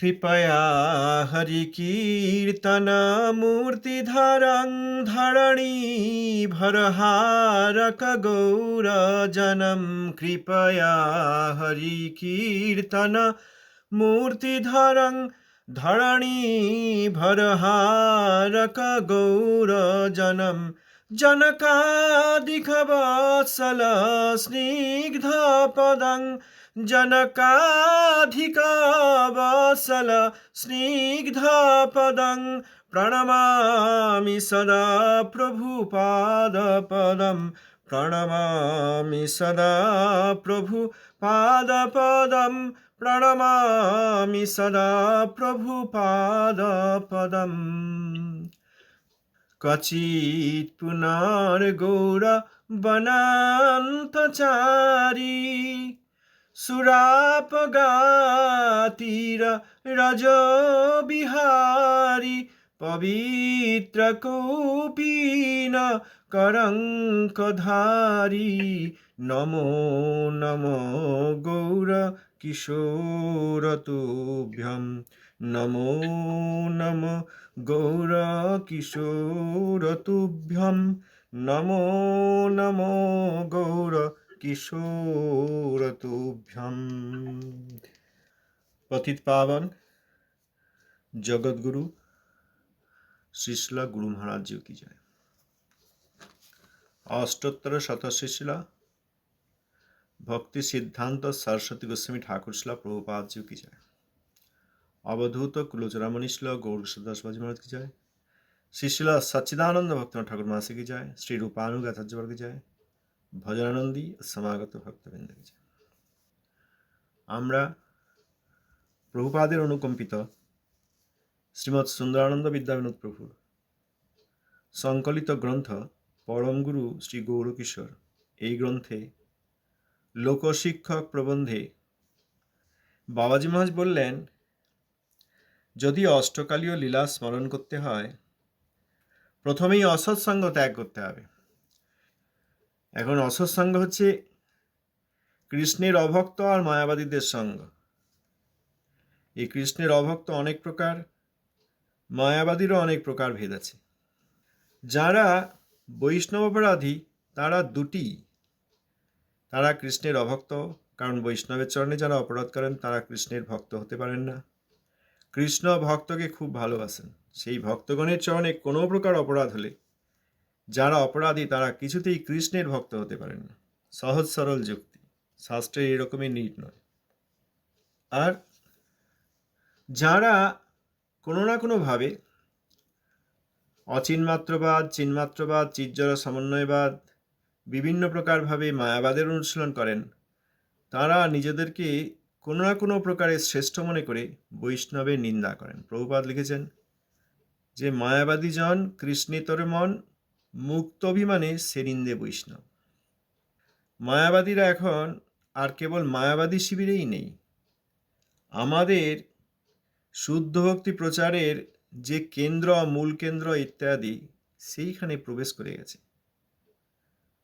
कृपया हरि कीर्तन मूर्तिधर धरणी भर हरिकीर्तनमूर्तिधरं धरणीभरहारकगौरजनं कृपया हरिकीर्तनमूर्तिधरं धरणीभरहारकगौरजनं जनकादिकवत्सल स्निग्धपदं जनकाधिकवत्सल स्निग्धपदं प्रणमामि सदा प्रभुपादपदं प्रणमामि सदा प्रभुपादपदं प्रणमामि सदा प्रभुपादपदम् क्वचित् पुनर्गौर সুরাপগাতির রজ বিহারী পবিত্র কৌপীন করঙ্কধারী। নম নম গৌর কিশোর তুভ্যম নম নম গৌর কিশোর তুভ্যম নম নম গৌর पतित पावन जगत गुरु शिशला गुरु महाराज जी की जय অষ্টোত্তর শতশিশিলা ভক্তি সিদ্ধান্ত সরস্বতী গোস্বামী ঠাকুর শিলা প্রভুপাদ জি কি যায় অবধূত কুলচরামণি শিলা গৌর দাস বাজি মহারাজ কি যায় শ্রীশিলা সচ্চিদানন্দ ভক্তনাথ ঠাকুর মাসে কি যায় শ্রী রূপানুগ আচার্যবর্গ কি যায় ভজনানন্দী সমাগত ভক্তবৃন্দকে আমরা প্রভুপাদের অনুকম্পিত শ্রীমৎ সুন্দরানন্দ বিদ্যাবিনোদ প্রভুর সংকলিত গ্রন্থ পরমগুরু শ্রী গৌরকিশোর এই গ্রন্থে লোকশিক্ষক প্রবন্ধে বাবাজি মহাজ বললেন, যদি অষ্টকালীয় লীলা স্মরণ করতে হয়, প্রথমেই অসৎসঙ্গ ত্যাগ করতে হবে। এখন অসৎসঙ্গ হচ্ছে কৃষ্ণের অভক্ত আর মায়াবাদীদের সঙ্গ। এই কৃষ্ণের অভক্ত অনেক প্রকার, মায়াবাদীরও অনেক প্রকার ভেদ আছে। যারা বৈষ্ণব অপরাধী তারা দুটি। তারা কৃষ্ণের অভক্ত, কারণ বৈষ্ণবের চরণে যারা অপরাধ করেন, তারা কৃষ্ণের ভক্ত হতে পারেন না। কৃষ্ণ ভক্তকে খুব ভালোবাসেন। সেই ভক্তগণের চরণে কোনো প্রকার অপরাধ হলে যারা অপরাধী, তারা কিছুতেই কৃষ্ণের ভক্ত হতে পারেন না। সহজ সরল যুক্তি। শাস্ত্রে এরকমই নিট নয়। আর যারা কোনো না কোনোভাবে অচিনমাত্রবাদ, চিনমাত্রবাদ চিজ্জর সমন্বয়বাদ, বিভিন্ন প্রকারভাবে মায়াবাদের অনুশীলন করেন, তারা নিজেদেরকে কোনো না কোনো প্রকারে শ্রেষ্ঠ মনে করে বৈষ্ণবের নিন্দা করেন। প্রভুপাদ লিখেছেন যে, মায়াবাদীজন কৃষ্ণেতর মন মুক্ত অভিমানে সেরিন্দে বৈষ্ণব। মায়াবাদীরা এখন আর কেবল মায়াবাদী শিবিরেই নেই। আমাদের শুদ্ধ ভক্তি প্রচারের যে কেন্দ্র, মূল কেন্দ্র ইত্যাদি, সেইখানে প্রবেশ করে গেছে।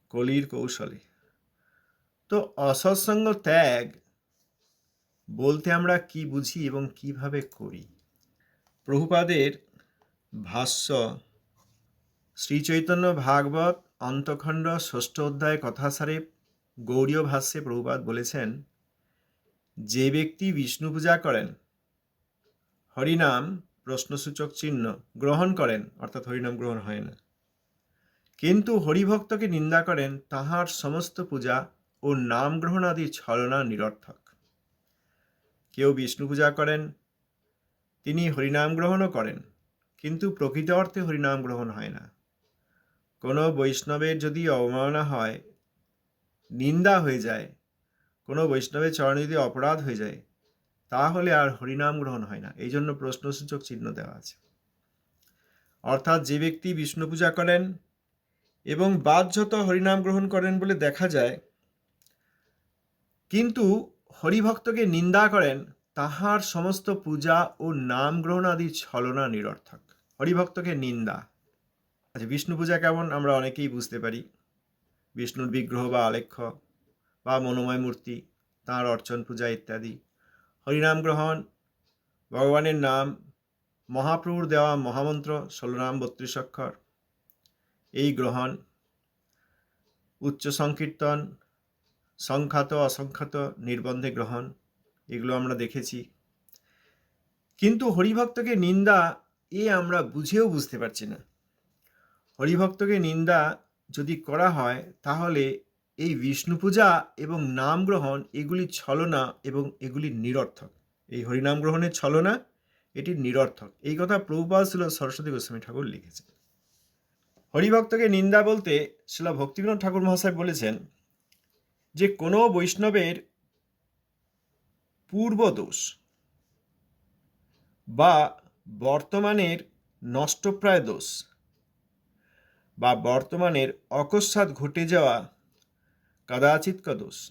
কলির কৌশলে। তো অসৎসঙ্গ ত্যাগ বলতে আমরা কি বুঝি এবং কীভাবে করি? প্রভুপাদের ভাষ্য শ্রীচৈতন্য ভাগবত অন্তখণ্ড ষষ্ঠ অধ্যায় কথাসারে গৌরীয় ভাষ্যে প্রভুপাদ বলেছেন, যে ব্যক্তি বিষ্ণু পূজা করেন, হরিনাম প্রশ্নসূচক চিহ্ন গ্রহণ করেন, অর্থাৎ হরিনাম গ্রহণ হয় না, কিন্তু হরিভক্তকে নিন্দা করেন, তাহার সমস্ত পূজা ও নাম গ্রহণ আদি ছলনা নিরর্থক। কেউ বিষ্ণু পূজা করেন, তিনি হরিনাম গ্রহণও করেন, কিন্তু প্রকৃত অর্থে হরিনাম গ্রহণ হয় না। কোনো বৈষ্ণবের যদি অবমাননা হয়, নিন্দা হয়ে যায়, কোনো বৈষ্ণবের চরণে যদি অপরাধ হয়ে যায়, তাহলে আর হরিনাম গ্রহণ হয় না। এই জন্য প্রশ্নসূচক চিহ্ন দেওয়া আছে। অর্থাৎ যে ব্যক্তি বিষ্ণু পূজা করেন এবং বাধ্যত হরিনাম গ্রহণ করেন বলে দেখা যায়, কিন্তু হরিভক্তকে নিন্দা করেন, তাহার সমস্ত পূজা ও নাম গ্রহণ আদি ছলনা নিরর্থক। হরিভক্তকে নিন্দা। আচ্ছা বিষ্ণু পূজা কেমন? আমরা অনেকেই বুঝতে পারি। বিষ্ণুর বিগ্রহ বা আলেখ্য বা মনোময় মূর্তি, তাঁর অর্চন, পূজা ইত্যাদি। হরিনাম গ্রহণ, ভগবানের নাম, মহাপ্রভুর দেওয়া মহামন্ত্র, ষোলো নাম, বত্রিশ অক্ষর। এই গ্রহণ, উচ্চ সংকীর্তন, সংখ্যাত, অসংখ্যাত, নির্বন্ধে গ্রহণ, এগুলো আমরা দেখেছি। কিন্তু হরিভক্তকে নিন্দা, এ আমরা বুঝেও বুঝতে পারছি না। হরিভক্তকে নিন্দা যদি করা হয়, তাহলে এই বিষ্ণু পূজা এবং নাম গ্রহণ এগুলি ছলনা এবং এগুলি নিরর্থক। এই হরিনাম গ্রহণের ছলনা, এটি নিরর্থক। এই কথা প্রভুপাল ছিল সরস্বতী গোস্বামী ঠাকুর লিখেছেন। হরিভক্তকে নিন্দা বলতে শিলা ভক্তিবিনোদ ঠাকুর মহাশয় বলেছেন যে, কোনো বৈষ্ণবের পূর্বদোষ বা বর্তমানের নষ্টপ্রায় দোষ বা বর্তমানের অকস্মাৎ ঘটে যাওয়া কদাচিৎক দোষ।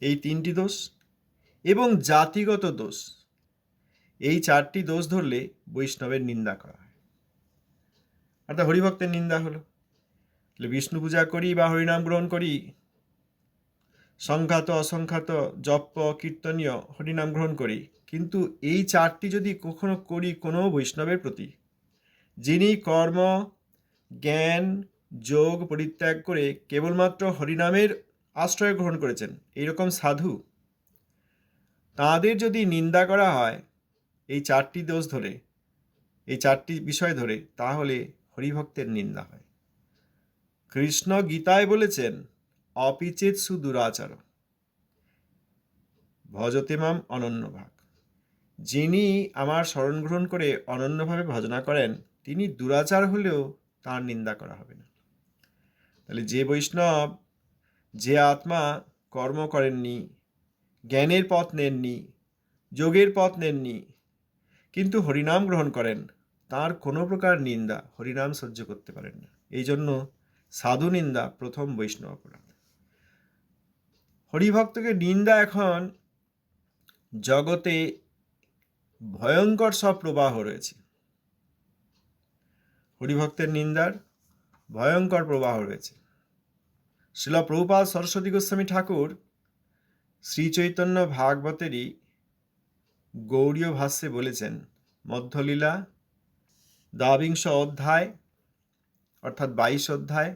এই তিনটি দোষ এবং জাতিগত দোষ। এই চারটি দোষ ধরলে বৈষ্ণবের নিন্দা করা হয়। অর্থাৎ হরিভক্তের নিন্দা হলো। তাহলে বিষ্ণু পূজা করি বা হরিনাম গ্রহণ করি সংখ্যাত অসংখ্যাত জপ, কীর্তনীয়, হরিনাম গ্রহণ করি, কিন্তু এই চারটি যদি কখনো করি কোনো বৈষ্ণবের প্রতি, যিনি কর্ম জ্ঞান, যোগ পরিত্যাগ করে কেবলমাত্র হরিনামের আশ্রয় গ্রহণ করেছেন। এইরকম সাধু? তাঁদের যদি নিন্দা করা হয় এই চারটি দোষ ধরে, এই চারটি বিষয় ধরে, তাহলে হরিভক্তের নিন্দা হয়। কৃষ্ণ গীতায় বলেছেন অপিচেত সুদুরাচার ভজতে মাম অনন্য ভাগ। যিনি আমার স্মরণ গ্রহণ করে অনন্যভাবে ভজনা করেন, তিনি দুরাচার হলেও তার নিন্দা করা হবে না। তাহলে যে বৈষ্ণব, যে আত্মা কর্ম করেননি, জ্ঞানের পথ নেননি, যোগের পথ নেননি, কিন্তু হরিনাম গ্রহণ করেন, তার কোনো প্রকার নিন্দা হরিনাম সহ্য করতে পারেন না। এই জন্য সাধু নিন্দা প্রথম বৈষ্ণব অপরাধ। হরিভক্তকে নিন্দা এখন জগতে ভয়ঙ্কর সব প্রবাহ রয়েছে। হরিভক্তের নিন্দার ভয়ঙ্কর প্রবাহ রয়েছে। শিলা প্রভুপাল সরস্বতী গোস্বামী ঠাকুর শ্রী চৈতন্য ভাগবতেরই গৌরীয় ভাষ্যে বলেছেন, মধ্যলীলা দ্বাবিংশ অধ্যায়, অর্থাৎ বাইশ অধ্যায়,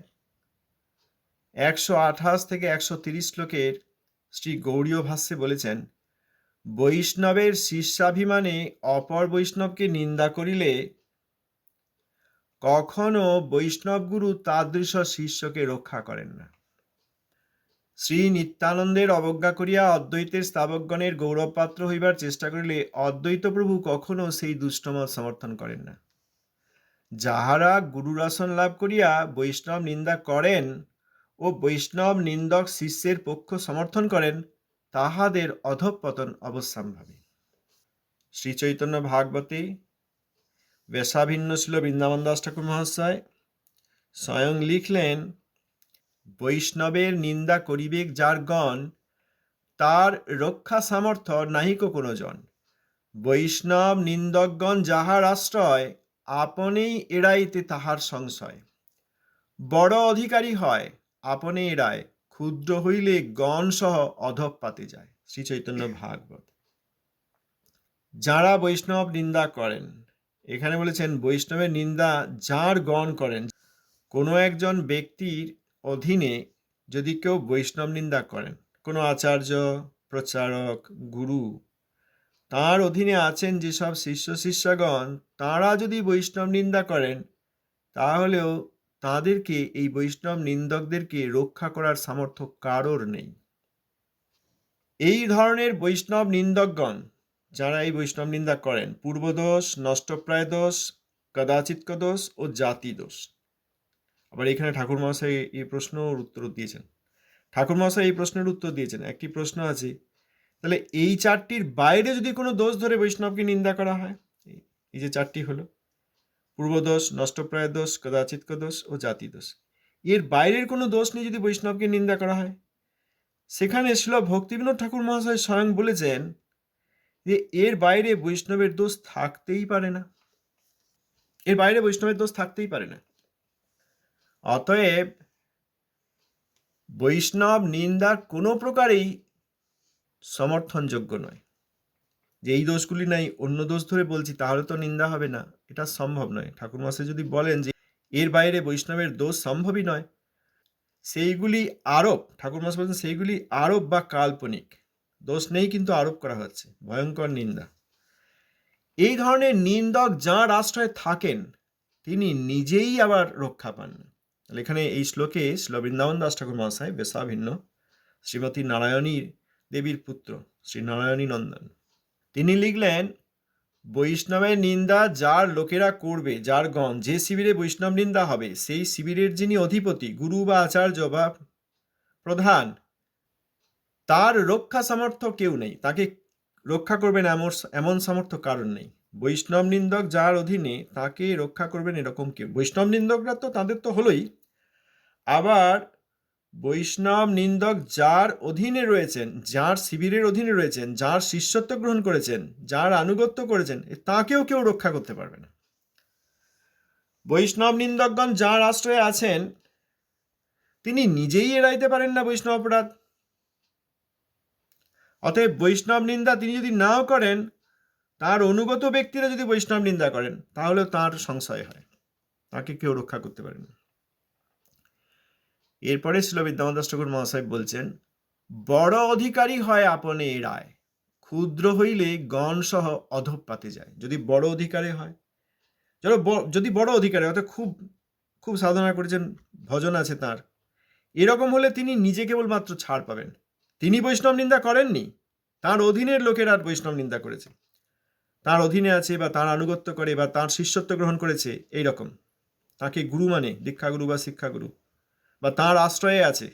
একশো আঠাশ থেকে একশো তিরিশ শ্লোকের শ্রী গৌড়ীয় ভাষ্যে বলেছেন, বৈষ্ণবের শিষ্যাভিমানে অপর বৈষ্ণবকে নিন্দা করিলে কখনো বৈষ্ণব গুরু তাদৃশ শিষ্যকে রক্ষা করেন না। শ্রী নিত্যানন্দের অবজ্ঞা করিয়া অদ্বৈতের স্থাবকগণের গৌরবপাত্র হইবার চেষ্টা করিলে অদ্বৈত প্রভু কখনো সেই দুষ্টমত সমর্থন করেন না। যাহারা গুরুর আসন লাভ করিয়া বৈষ্ণব নিন্দা করেন ও বৈষ্ণব নিন্দক শিষ্যের পক্ষ সমর্থন করেন, তাহাদের অধঃপতন অবশ্যম্ভাবী। শ্রীচৈতন্য ভাগবতী বেশাভিন্ন ছিল বৃন্দাবন দাস ঠাকুর মহাশয় স্বয়ং লিখলেন, বৈষ্ণবের নিন্দা করিবেক যার গণ তার রক্ষা সামর্থ্য নাহিক কোনো জন বৈষ্ণব নিন্দকগণ যাহার আশ্রয়, আপনেই এড়াইতে তাহার সংশয়। বড় অধিকারী হয়, আপনে এড়ায়, ক্ষুদ্র হইলে গণ সহ অধপাতে যায়। শ্রী চৈতন্য ভাগবত। যারা বৈষ্ণব নিন্দা করেন এখানে বলেছেন, বৈষ্ণবের নিন্দা যার গণ করেন, কোনো একজন ব্যক্তির অধীনে যদি কেউ বৈষ্ণব নিন্দা করেন, কোনো আচার্য, প্রচারক, গুরু, তার অধীনে আছেন যেসব শিষ্য শিষ্যগণ, তারা যদি বৈষ্ণব নিন্দা করেন, তাহলেও তাদেরকে, এই বৈষ্ণব নিন্দকদেরকে রক্ষা করার সামর্থ্য কারোর নেই। এই ধরনের বৈষ্ণব নিন্দকগণ যারা এই বৈষ্ণব নিন্দা করেন, পূর্বদোষ নষ্টপ্রায় দোষ কদাচিৎক দোষ ও জাতি দোষ আবার এখানে ঠাকুর মহাশয় এই প্রশ্নর উত্তর দিয়েছেন। ঠাকুর মহাশয় এই প্রশ্নের উত্তর দিয়েছেন। একটি প্রশ্ন আছে, তাহলে এই চারটির বাইরে যদি কোনো দোষ ধরে বৈষ্ণবকে নিন্দা করা হয়? এই যে চারটি হলো, পূর্বদোষ নষ্টপ্রায় দোষ কদাচিৎক দোষ ও জাতি দোষ এর বাইরের কোনো দোষ নিয়ে যদি বৈষ্ণবকে নিন্দা করা হয়? সেখানে ছিল ভক্তিবিনোদ ঠাকুর মহাশয় স্বয়ং বলেছেন যে এর বাইরে বৈষ্ণবের দোষ থাকতেই পারে না। এর বাইরে বৈষ্ণবের দোষ থাকতেই পারে না। অতএব বৈষ্ণব নিন্দা কোনো প্রকারেই সমর্থনযোগ্য নয়। যে এই দোষগুলি নাই, অন্য দোষ ধরে বলছি, তাহলে তো নিন্দা হবে না। এটা সম্ভব নয়। ঠাকুর মশাই যদি বলেন যে এর বাইরে বৈষ্ণবের দোষ সম্ভবই নয়, সেইগুলি আরব ঠাকুর মশাই বলছেন, সেইগুলি আরব বা কাল্পনিক। দোষ নেই কিন্তু আরোপ করা হচ্ছে। ভয়ঙ্কর নিন্দা। এই ধরনের নিন্দক যাঁর আশ্রয়ে থাকেন, তিনি নিজেই আবার রক্ষা পান। এখানে এই শ্লোকে শ্রী বৃন্দাবন দাস ঠাকুর মহাশয় বেশা ভিন্ন শ্রীমতী নারায়ণী দেবীর পুত্র, শ্রী নারায়ণী নন্দন। তিনি লিখলেন, বৈষ্ণবের নিন্দা যার লোকেরা করবে, যার গণ, যে শিবিরে বৈষ্ণব নিন্দা হবে, সেই শিবিরের যিনি অধিপতি, গুরু বা আচার্য বা প্রধান তার রক্ষা সামর্থ্য কেউ নেই। তাকে রক্ষা করবেন এমন এমন সামর্থ্য কারণ নেই। বৈষ্ণব নিন্দক যার অধীনে তাকে রক্ষা করবেন এরকম কেউ বৈষ্ণব নিন্দকরা তো তাদের তো হলোই। আবার বৈষ্ণব নিন্দক যার অধীনে রয়েছেন, যার শিবিরের অধীনে রয়েছেন, যার শিষ্যত্ব গ্রহণ করেছেন, যার আনুগত্য করেছেন, তাকেও কেউ রক্ষা করতে পারবে না। বৈষ্ণব নিন্দকগণ যার আশ্রয়ে আছেন, তিনি নিজেই এড়াইতে পারেন না বৈষ্ণব অপরাধ। অতএব বৈষ্ণব নিন্দা তিনি যদি নাও করেন, তার অনুগত ব্যক্তিরা যদি বৈষ্ণব নিন্দা করেন, তাহলে তার সংশয় হয়। তাকে কেউ রক্ষা করতে পারেন এরপরে ছিল বিদ্যামান দাস ঠাকুর মহাশয় বলছেন, বড় অধিকারী হয় আপনে রায়। ক্ষুদ্র হইলে গণ সহ অধপাতে যায়, যদি বড় অধিকারী হয়। ব- যদি বড় অধিকারে, অর্থাৎ খুব খুব সাধনা করেছেন, ভজন আছে তার। এরকম হলে তিনি নিজে কেবলমাত্র ছাড় পাবেন। তিনি বৈষ্ণব নিন্দা করেননি, তার অধীনের লোকেরা বৈষ্ণব নিন্দা করেছে। তার অধীনে আছে বা তার আনুগত্য করে বা তার শিষ্যত্ব গ্রহণ করেছে এই রকম তাকে গুরু মানে দীক্ষাগুরু বা শিক্ষাগুরু বা তার আশ্রয়ে আছে।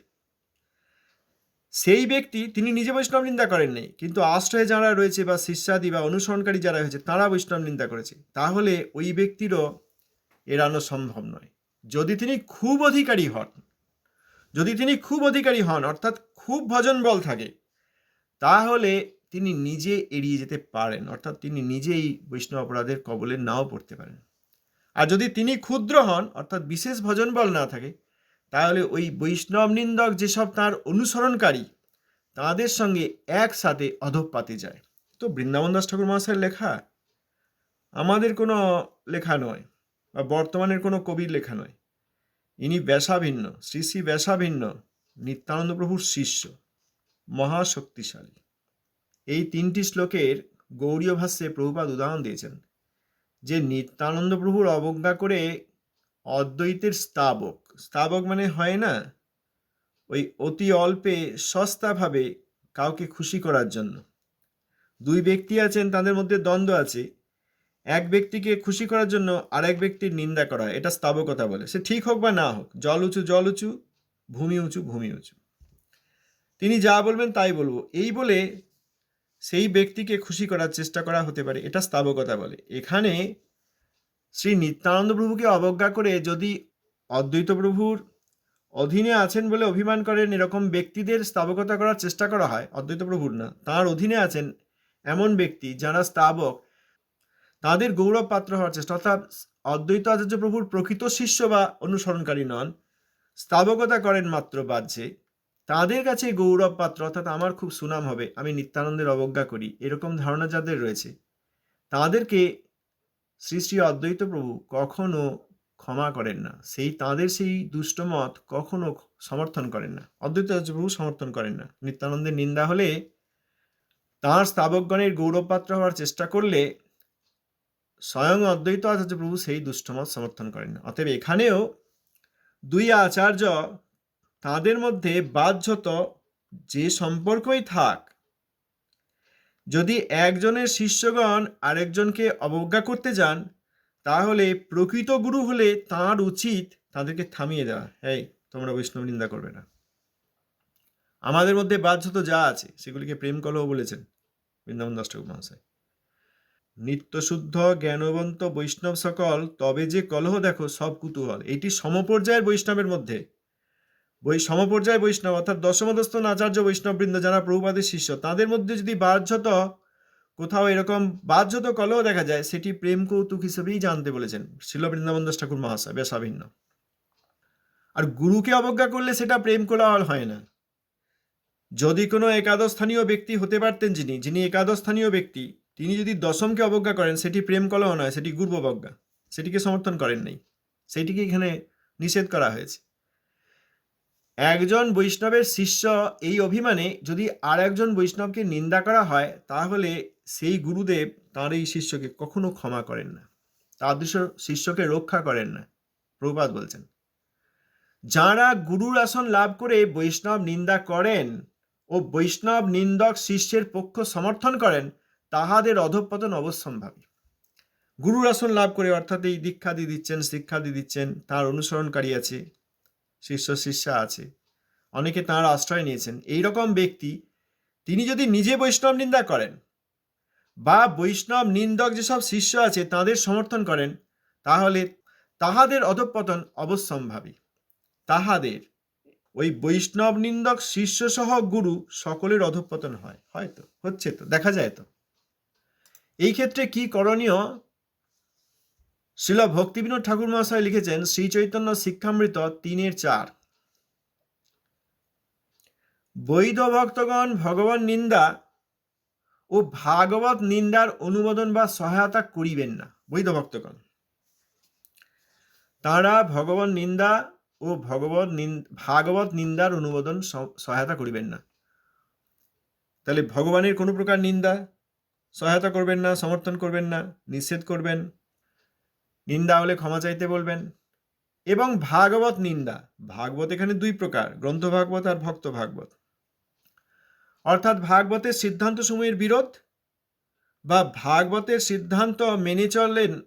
সেই ব্যক্তি, তিনি নিজে বৈষ্ণব নিন্দা করেননি, কিন্তু আশ্রয়ে যারা রয়েছে বা শিষ্যাদি বা অনুসরণকারী যারা হয়েছে, তারা বৈষ্ণব নিন্দা করেছে। তাহলে ওই ব্যক্তিরও এড়ানো সম্ভব নয়। যদি তিনি খুব অধিকারী হন, যদি তিনি খুব অধিকারী হন, অর্থাৎ খুব ভজন বল থাকে। তাহলে তিনি নিজে এড়িয়ে যেতে পারেন, অর্থাৎ তিনি নিজেই বৈষ্ণব অপরাধের কবলে নাও পড়তে পারেন। আর যদি তিনি ক্ষুদ্র হন, অর্থাৎ বিশেষ ভজন বল না থাকে, তাহলে ওই বৈষ্ণব নিন্দক যেসব তার অনুসরণকারী, তাদের সঙ্গে একসাথে অধপাতে যায়। তো বৃন্দাবন দাস ঠাকুর মহাশয়ের লেখা? আমাদের কোনো লেখা নয়, বা বর্তমানের কোনো কবির লেখা নয়। ইনি ব্যাসাভিন্ন, শ্রী শ্রী ব্যাসাভিন্ন। নিত্যানন্দ প্রভুর শিষ্য, মহাশক্তিশালী। এই তিনটি শ্লোকের গৌরীয় ভাষ্যে প্রভুপাদ উদাহরণ দিয়েছেন যে নিত্যানন্দ প্রভুর অবজ্ঞা করে অদ্বৈতের স্তাবক স্তাবক মানে হয় না, ওই অতি অল্পে সস্তাভাবে কাউকে খুশি করার জন্য। দুই ব্যক্তি আছেন, তাদের মধ্যে দ্বন্দ্ব আছে। এক ব্যক্তিকে খুশি করার জন্য আরেক ব্যক্তির নিন্দা করা। এটা স্তাবকতা বলে। সে ঠিক হোক বা না হোক, জল উঁচু জল উঁচু ভূমি উঁচু ভূমি উঁচু। তিনি যা বলবেন তাই বলব। এই বলে সেই ব্যক্তিকে খুশি করার চেষ্টা করা হতে পারে, এটা স্তাবকতা বলে। এখানে শ্রী নিত্যানন্দ প্রভুকে অবজ্ঞা করে যদি অদ্বৈত প্রভুর অধীনে আছেন বলে অভিমান করেন, এরকম ব্যক্তিদের স্তাবকতা করার চেষ্টা করা হয়, অদ্বৈত প্রভুর না, তার অধীনে আছেন এমন ব্যক্তি যারা স্তাবক, তাদের গৌরব পাত্র হওয়ার চেষ্টা, অর্থাৎ অদ্বৈত আচার্য প্রভুর প্রকৃত শিষ্য বা অনুসরণকারী নন স্তাবকতা করেন মাত্র বাহ্যে। তাদের কাছে গৌরব পাত্র, অর্থাৎ আমার খুব সুনাম হবে, আমি নিত্যানন্দের অবজ্ঞা করি, এরকম ধারণা যাদের রয়েছে, তাদেরকে শ্রী শ্রী অদ্বৈত প্রভু কখনো ক্ষমা করেন না। সেই, তাদের সেই দুষ্টমত কখনো সমর্থন করেন না। অদ্বৈত প্রভু সমর্থন করেন না। নিত্যানন্দের নিন্দা হলে তাঁর স্তাবকগণের গৌরবপাত্র হওয়ার চেষ্টা করলে স্বয়ং অদ্বৈত আচার্য প্রভু সেই দুষ্টমত সমর্থন করেন না। অতএব এখানেও দুই আচার্য তাদের মধ্যে বাধ্যত যে সম্পর্কই থাক। যদি একজনের শিষ্যগণ আরেকজনকে অবজ্ঞা করতে যান, তাহলে প্রকৃত গুরু হলে তার উচিত তাদেরকে থামিয়ে দেওয়া। এই, তোমরা বৈষ্ণব নিন্দা করবে না। আমাদের মধ্যে বাধ্যত যা আছে, সেগুলিকে প্রেম কলহ বলেছেন বৃন্দাবন দাস ঠাকুর মহাশয়। নিত্যশুদ্ধ, জ্ঞানবন্ত বৈষ্ণব সকল, তবে যে কলহ দেখো সব কুতূহল। এটি সমপর্যায়ের বৈষ্ণবের মধ্যে। বৈ সমপর্যায় বৈষ্ণব, অর্থাৎ দশমদস্ত আচার্য বৈষ্ণববৃন্দ যারা প্রভুপাদের শিষ্য, তাদের মধ্যে যদি বাহ্যত কোথাও এরকম বাহ্যত কলহ দেখা যায়, সেটি প্রেম কৌতুক হিসেবেই জানতে বলেছেন শিল বৃন্দাবন দাস ঠাকুর মহাশয় বেশাভিন্ন আর গুরুকে অবজ্ঞা করলে সেটা প্রেম কোলাহল হয় না। যদি কোনো একাদশ স্থানীয় ব্যক্তি হতে পারতেন যিনি যিনি একাদশ স্থানীয় ব্যক্তি তিনি যদি দশমকে অবজ্ঞা করেন, সেটি প্রেম কলহ নয়, সেটি গুর্ববজ্ঞা সেটিকে সমর্থন করেন নাই। সেইটিকে এখানে নিষেধ করা হয়েছে। একজন বৈষ্ণবের শিষ্য এই অভিমানে যদি আর একজন বৈষ্ণবকে নিন্দা করা হয়, তাহলে সেই গুরুদেব তাঁর এই শিষ্যকে কখনো ক্ষমা করেন না। তার দুশো শিষ্যকে রক্ষা করেন না। প্রভুপাত বলছেন, যাঁরা গুরুর আসন লাভ করে বৈষ্ণব নিন্দা করেন ও বৈষ্ণব নিন্দক শিষ্যের পক্ষ সমর্থন করেন তাহাদের অধঃপতন অবশ্যম্ভাবী। গুরুর আসন লাভ করে অর্থাৎ এই দীক্ষা দিয়ে দিচ্ছেন, শিক্ষা দিয়ে দিচ্ছেন, তার অনুসরণকারী আছে, শিষ্য শিষ্যা আছে, অনেকে তাঁর আশ্রয় নিয়েছেন। এই রকম ব্যক্তি তিনি যদি নিজে বৈষ্ণব নিন্দা করেন বা বৈষ্ণব নিন্দক যেসব শিষ্য আছে তাদের সমর্থন করেন, তাহলে তাহাদের অধঃপতন অবশ্যম্ভাবী। তাহাদের ওই বৈষ্ণব নিন্দক শিষ্য সহ গুরু সকলের অধঃপতন হয়, হয়তো, হচ্ছে তো, দেখা যায় তো। এই ক্ষেত্রে কি করণীয়? শিল ভক্তিবিনোদ ঠাকুর মহাশয় লিখেছেন, শ্রী চৈতন্য শিক্ষামৃত তিনের চার। বৈধ ভক্তগণ ভগবান নিন্দা ও ভাগবত নিন্দার অনুমোদন বা সহায়তা করিবেন না। বৈধ ভক্তগণ। তারা ভগবান নিন্দা ও ভগবত ভাগবত নিন্দার অনুমোদন, সহায়তা করিবেন না। তাহলে ভগবানের কোনো প্রকার নিন্দা? সহায়তা করবেন না, সমর্থন করবেন না, নিষেধ করবেন। নিন্দা হলে ক্ষমা চাইতে বলবেন। এবং ভাগবত নিন্দা। ভাগবত এখানে দুই প্রকার, গ্রন্থ ভাগবত আর ভক্ত ভাগবত। অর্থাৎ ভাগবতের সিদ্ধান্ত সময়ের বিরোধ বা ভাগবতের সিদ্ধান্ত মেনে চলেন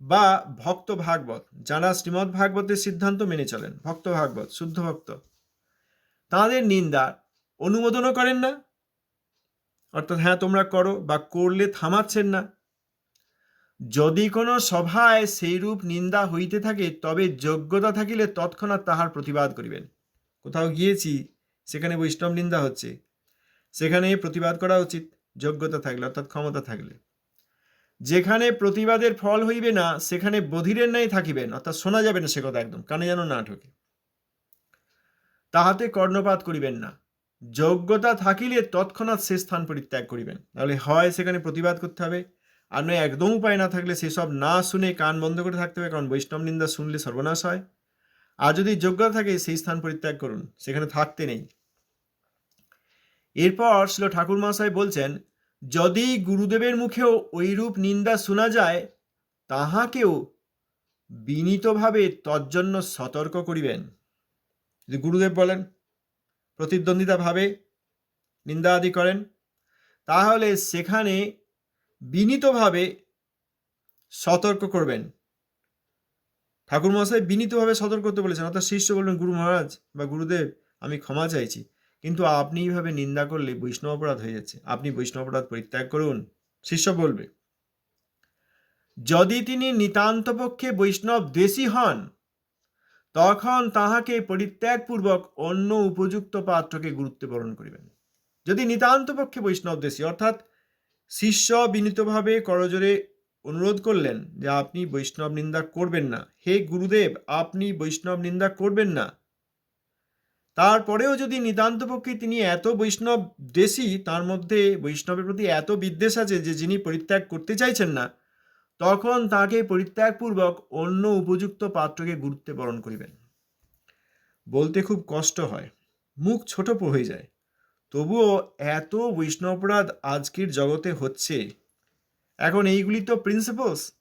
বা ভক্ত ভাগবত, যারা শ্রীমৎ ভাগবতের সিদ্ধান্ত মেনে চলেন, ভক্ত ভাগবত, শুদ্ধ ভক্ত, তাদের নিন্দা অনুমোদনও করেন না অর্থাৎ হ্যাঁ তোমরা করো বা করলে থামাচ্ছেন না। যদি কোনো সভায় সেইরূপ নিন্দা হইতে থাকে, তবে যোগ্যতা থাকিলে তৎক্ষণাৎ তাহার প্রতিবাদ করিবেন। কোথাও গিয়েছি, সেখানে বৈষ্ণব নিন্দা হচ্ছে। সেখানে প্রতিবাদ করা উচিত, যোগ্যতা থাকলে, অর্থাৎ ক্ষমতা থাকলে। যেখানে প্রতিবাদের ফল হইবে না, সেখানে বধিরের ন্যায় থাকিবেন, অর্থাৎ শোনা যাবে না সে কথা একদম, কানে যেন না ঢোকে। তাহাতে কর্ণপাত করিবেন না। যোগ্যতা থাকিলে তৎক্ষণাৎ সে স্থান পরিত্যাগ করিবেন। তাহলে হয় সেখানে প্রতিবাদ করতে হবে। আর নয়, একদম উপায় না থাকলে সেসব না শুনে কান বন্ধ করে থাকতে হবে, কারণ বৈষ্ণব নিন্দা শুনলে সর্বনাশ হয়। আর যদি যোগ্যতা থাকে, সেই স্থান পরিত্যাগ করুন, সেখানে থাকতে নেই। এরপর ছিল ঠাকুর মহাশয় বলছেন, যদি গুরুদেবের মুখেও ওইরূপ নিন্দা শোনা যায়, তাহাকেও বিনীতভাবে তজ্জন্য সতর্ক করিবেন। যদি গুরুদেব বলেন প্রতিদ্বন্দ্বিতা ভাবে নিন্দা আদি করেন। তাহলে সেখানে বিনীতভাবে সতর্ক করবেন। ঠাকুর মহাশয় বিনীতভাবে সতর্ক করতে বলেছেন, অর্থাৎ শিষ্য বলবেন, গুরু মহারাজ বা গুরুদেব, আমি ক্ষমা চাইছি, কিন্তু আপনি এইভাবে নিন্দা করলে বৈষ্ণব অপরাধ হয়ে যাচ্ছে। আপনি বৈষ্ণব অপরাধ পরিত্যাগ করুন। শিষ্য বলবে, যদি তিনি নিতান্ত পক্ষে বৈষ্ণব দেশী হন তখন তাহাকে পরিত্যাগপূর্বক অন্য উপযুক্ত পাত্রকে গুরুত্ব বরণ করিবেন। যদি নিতান্ত পক্ষে বৈষ্ণব দেশী, অর্থাৎ শিষ্য বিনীতভাবে করজোরে অনুরোধ করলেন যে আপনি বৈষ্ণব নিন্দা করবেন না, হে গুরুদেব, আপনি বৈষ্ণব নিন্দা করবেন না। তারপরেও যদি নিতান্ত পক্ষে তিনি এত বৈষ্ণব দেশী, তার মধ্যে বৈষ্ণবের প্রতি এত বিদ্বেষ আছে যে যিনি পরিত্যাগ করতে চাইছেন না তখন তাকে পরিত্যাগপূর্বক অন্য উপযুক্ত পাত্রকে গুরুত্বে বরণ করিবেন। বলতে খুব কষ্ট হয়, মুখ ছোট হয়ে যায়। তবুও এত বৈষ্ণবরাধ আজকের জগতে হচ্ছে। এখন এইগুলি তো প্রিন্সিপালস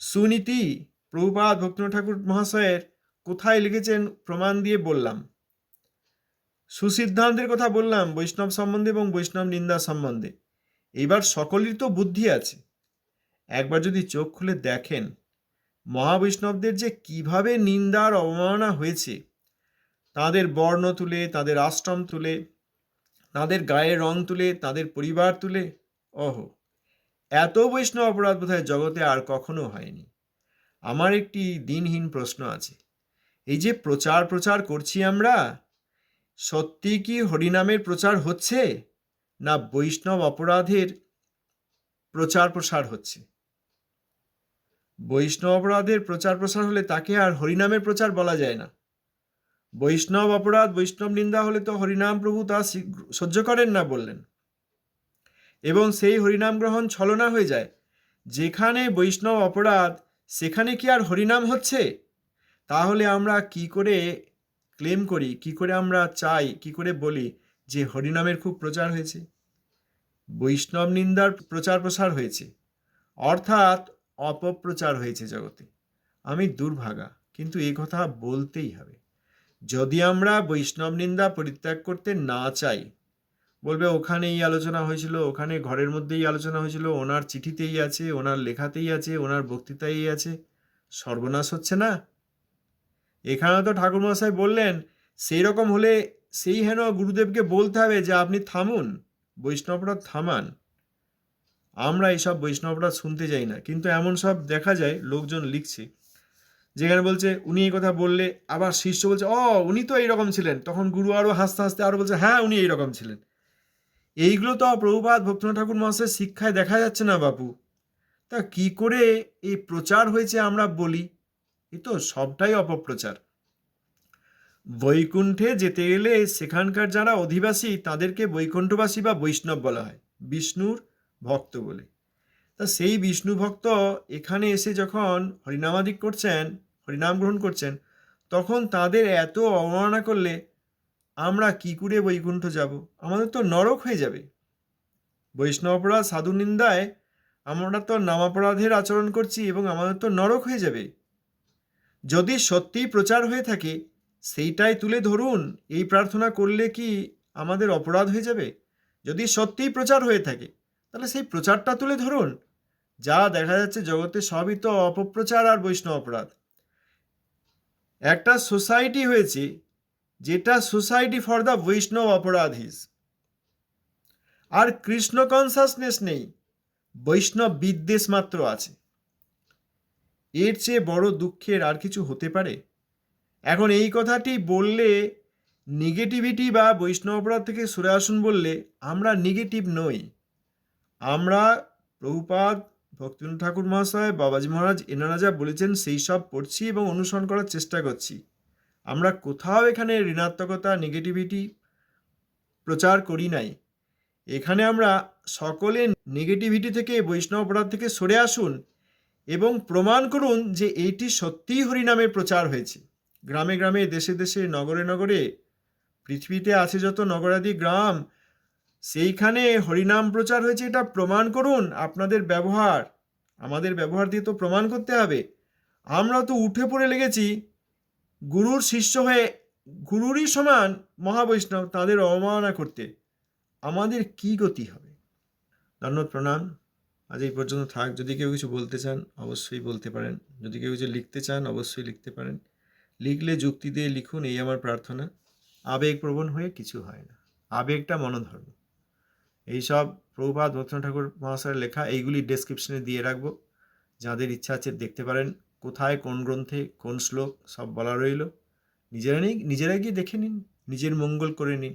সুনীতি প্রভুপাত ভক্তিনাথ ঠাকুর মহাশয়ের কোথায় লিখেছেন প্রমাণ দিয়ে বললাম। সুসিদ্ধান্তের কথা বললাম বৈষ্ণব সম্বন্ধে এবং বৈষ্ণব নিন্দা সম্বন্ধে। এবার সকলেরই তো বুদ্ধি আছে। একবার যদি চোখ খুলে দেখেন, মহাবৈষ্ণবদের যে কীভাবে নিন্দার অবমাননা হয়েছে, তাদের বর্ণ তুলে, তাদের আশ্রম তুলে, তাদের গায়ের রং তুলে, তাদের পরিবার তুলে, ওহো, এত বৈষ্ণব অপরাধ বোধহয় জগতে আর কখনো হয়নি। আমার একটি দিনহীন প্রশ্ন আছে, এই যে প্রচার প্রচার করছি আমরা, সত্যি কি হরিনামের প্রচার হচ্ছে, না বৈষ্ণব অপরাধের প্রচার প্রসার হচ্ছে? বৈষ্ণব অপরাধের প্রচার প্রসার হলে তাকে আর হরিনামের প্রচার বলা যায় না। বৈষ্ণব অপরাধ, বৈষ্ণব নিন্দা হলে তো হরিনাম প্রভু তা সহ্য করেন না বললেন। এবং সেই হরিনাম গ্রহণ ছলনা হয়ে যায়। যেখানে বৈষ্ণব অপরাধ, সেখানে কি আর হরিনাম হচ্ছে? তাহলে আমরা কি করে ক্লেম করি, কি করে আমরা চাই, কি করে বলি যে হরিনামের খুব প্রচার হয়েছে? বৈষ্ণব নিন্দার প্রচার প্রসার হয়েছে। অর্থাৎ অপপ্রচার হয়েছে জগতে। আমি দুর্ভাগা, কিন্তু এই কথা বলতেই হবে। যদি আমরা বৈষ্ণব নিন্দা পরিত্যাগ করতে না চাই, বলবে ওখানে এই আলোচনা হয়েছিল, ওখানে ঘরের মধ্যেই আলোচনা হয়েছিল, ওনার চিঠিতেই আছে, ওনার লেখাতেই আছে, ওনার বক্তৃতাই আছে, সর্বনাশ হচ্ছে না? এখানে তো ঠাকুরমশাই বললেন সেই রকম হলে সেই হেন গুরুদেবকে বলতে হবে যে আপনি থামুন, বৈষ্ণবরা থামান। আমরা এইসব বৈষ্ণবরাধ শুনতে যাই না। কিন্তু এমন সব দেখা যায়, লোকজন লিখছে। যেখানে বলছে, উনি এই কথা বললে। আবার শিষ্য বলছে, ও, উনি তো এইরকম ছিলেন। তখন গুরু আরও হাসতে হাসতে আরও বলছে হ্যাঁ উনি এইরকম ছিলেন। এইগুলো তো প্রভুপাত ভক্তনাথ ঠাকুর মহাশয়ের শিক্ষায় দেখা যাচ্ছে না, বাপু। তা কি করে এই প্রচার হয়েছে আমরা বলি? এ তো সবটাই অপপ্রচার। বৈকুণ্ঠে যেতে গেলে সেখানকার যারা অধিবাসী, তাদেরকে বৈকুণ্ঠবাসী বা বৈষ্ণব বলা হয়। বিষ্ণুর ভক্ত বলে। তা সেই বিষ্ণু ভক্ত এখানে এসে যখন হরিনামাদিক করছেন, হরিনাম গ্রহণ করছেন, তখন তাদের এত অবমাননা করলে আমরা কি করে বৈকুণ্ঠ যাব? আমাদের তো নরক হয়ে যাবে। বৈষ্ণব অপরাধ সাধু নিন্দায় আমরা তো নামাপরাধের আচরণ করছি এবং আমাদের তো নরক হয়ে যাবে। যদি সত্যিই প্রচার হয়ে থাকে, সেইটাই তুলে ধরুন, এই প্রার্থনা করলে কি আমাদের অপরাধ হয়ে যাবে? যদি সত্যিই প্রচার হয়ে থাকে তাহলে সেই প্রচারটা তুলে ধরুন। যা দেখা যাচ্ছে জগতে সবই তো অপপ্রচার আর বৈষ্ণব অপরাধ। একটা সোসাইটি হয়েছে, যেটা সোসাইটি ফর দ্য বৈষ্ণব অপরাধীজ আর কৃষ্ণ কনসাসনেস নেই, বৈষ্ণব বিদ্বেষ মাত্র আছে। এর চেয়ে বড় দুঃখের আর কিছু হতে পারে? এখন এই কথাটি বললে নেগেটিভিটি বা বৈষ্ণব অপরাধ থেকে সরে আসুন বললে আমরা নেগেটিভ নই। আমরা প্রভুপাদ, ভক্তিনাথ ঠাকুর মহাশয়, বাবাজি মহারাজ, এনারা যা বলেছেন সেই সব পড়ছি এবং অনুসরণ করার চেষ্টা করছি। আমরা কোথাও এখানে ঋণাত্মকতা নেগেটিভিটি প্রচার করি নাই। এখানে আমরা সকলে নেগেটিভিটি থেকে, বৈষ্ণব অপরাধ থেকে সরে আসুন এবং প্রমাণ করুন যে এইটি সত্যিই হরিনামের প্রচার হয়েছে। গ্রামে গ্রামে, দেশে দেশে, নগরে নগরে, পৃথিবীতে আছে যত নগরাদি গ্রাম সেইখানে হরিনাম প্রচার হয়েছে, এটা প্রমাণ করুন আপনাদের ব্যবহার। আমাদের ব্যবহার দিয়ে তো প্রমাণ করতে হবে। আমরা তো উঠে পড়ে লেগেছি। গুরুর শিষ্য হয়ে, গুরুরই সমান মহাবৈষ্ণব, তাদের অবমাননা করতে। আমাদের কি গতি হবে? ধন্যবাদ, প্রণাম। আজ এই পর্যন্ত থাক। যদি কেউ কিছু বলতে চান, অবশ্যই বলতে পারেন। যদি কেউ কিছু লিখতে চান, অবশ্যই লিখতে পারেন। লিখলে যুক্তি দিয়ে লিখুন, এই আমার প্রার্থনা। আবেগপ্রবণ হয়ে কিছু হয় না। আবেগটা মনোধর্ম। এইসব প্রভুপাত ভক্তনাথ ঠাকুর মহাশয়ের লেখা এইগুলি ডেসক্রিপশনে দিয়ে রাখব। যাদের ইচ্ছা আছে দেখতে পারেন কোথায়, কোন গ্রন্থে, কোন শ্লোক, সব বলা রইল। নিজেরা নিজেরা গিয়ে দেখে নিন, নিজের মঙ্গল করে নিন।